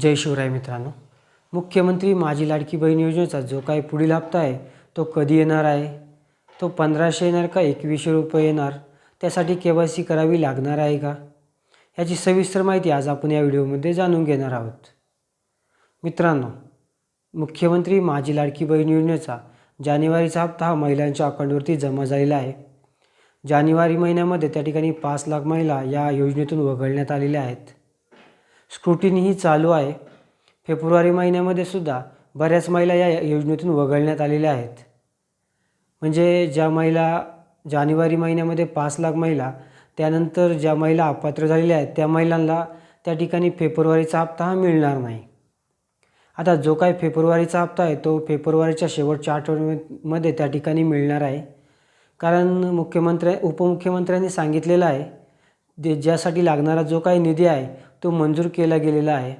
जय शिवराय मित्रांनो. मुख्यमंत्री माझी लाडकी बहीण योजनेचा जो काही पुढील हप्ता आहे तो कधी येणार आहे? तो पंधराशे येणार का एकवीसशे रुपये येणार? त्यासाठी के वाय सी करावी लागणार आहे का? याची सविस्तर माहिती आज आपण या व्हिडिओमध्ये जाणून घेणार आहोत. मित्रांनो मुख्यमंत्री माझी लाडकी बहीण योजनेचा जानेवारीचा हप्ता हा महिलांच्या अकाउंटवरती जमा झालेला आहे. जानेवारी महिन्यामध्ये त्या ठिकाणी पाच लाख महिला या योजनेतून वगळण्यात आलेल्या आहेत. स्क्रुटिनीही चालू आहे. फेब्रुवारी महिन्यामध्ये सुद्धा बऱ्याच महिला या योजनेतून वगळण्यात आलेल्या आहेत. म्हणजे ज्या महिला जानेवारी महिन्यामध्ये पाच लाख महिला त्यानंतर ज्या महिला अपात्र झालेल्या आहेत त्या महिलांना त्या ठिकाणी फेब्रुवारीचा हप्ता हा मिळणार नाही. आता जो काही फेब्रुवारीचा हप्ता आहे तो फेब्रुवारीच्या शेवटच्या आठवड्यामध्ये त्या ठिकाणी मिळणार आहे. कारण मुख्यमंत्र्या उपमुख्यमंत्र्यांनी सांगितलेलं आहे जे ज्यासाठी लागणारा जो काही निधी आहे तो मंजूर केला गेलेला आहे.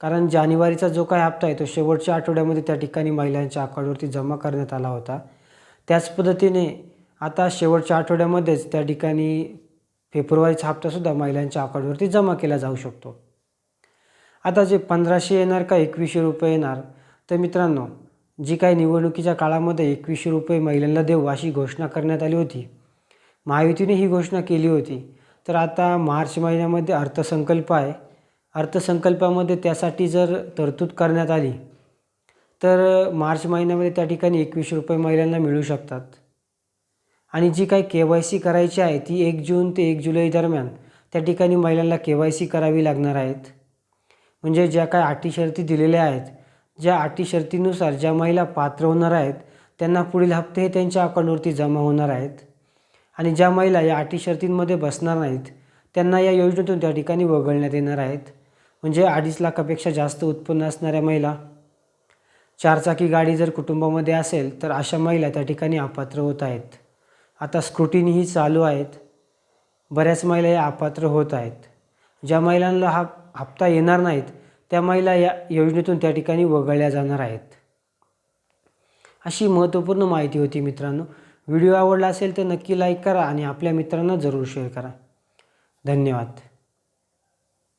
कारण जानेवारीचा जो काही हप्ता आहे तो शेवटच्या आठवड्यामध्ये त्या ठिकाणी महिलांच्या अकाउंटवरती जमा करण्यात आला होता. त्याच पद्धतीने आता शेवटच्या आठवड्यामध्येच त्या ठिकाणी फेब्रुवारीचा हप्तासुद्धा महिलांच्या अकाउंटवरती जमा केला जाऊ शकतो. आता जे पंधराशे येणार का एकवीसशे रुपये येणार तर मित्रांनो जी काही निवडणुकीच्या काळामध्ये एकवीसशे रुपये महिलांना देऊ अशी घोषणा करण्यात आली होती महायुतीने ही घोषणा केली होती. तर आता मार्च महिन्यामध्ये अर्थसंकल्प आहे. अर्थसंकल्पामध्ये त्यासाठी जर तरतूद करण्यात आली तर मार्च महिन्यामध्ये त्या ठिकाणी एकवीसशे रुपये महिलांना मिळू शकतात. आणि जी काही के वाय सी करायची आहे ती एक जून ते एक जुलै दरम्यान त्या ठिकाणी महिलांना के वाय सी करावी लागणार आहेत. म्हणजे ज्या काही अटी शर्ती दिलेल्या आहेत ज्या अटी शर्तीनुसार ज्या महिला पात्र होणार आहेत त्यांना पुढील हप्ते हे त्यांच्या अकाउंटवरती जमा होणार आहेत. आणि ज्या महिला या अटी शर्तींमध्ये बसणार नाहीत त्यांना या योजनेतून त्या ठिकाणी वगळण्यात येणार आहेत. म्हणजे अडीच लाखापेक्षा जास्त उत्पन्न असणाऱ्या महिला. चारचाकी गाडी जर कुटुंबामध्ये असेल तर अशा महिला त्या ठिकाणी अपात्र होत आहेत. आता स्क्रुटिनीही चालू आहेत. बऱ्याच महिला या अपात्र होत आहेत. ज्या महिलांना हा हप्ता येणार नाहीत त्या महिला या योजनेतून त्या ठिकाणी वगळल्या जाणार आहेत. अशी महत्त्वपूर्ण माहिती होती मित्रांनो. व्हिडिओ आवडला असेल तर नक्की लाईक करा आणि आपल्या मित्रांना जरूर शेअर करा. धन्यवाद.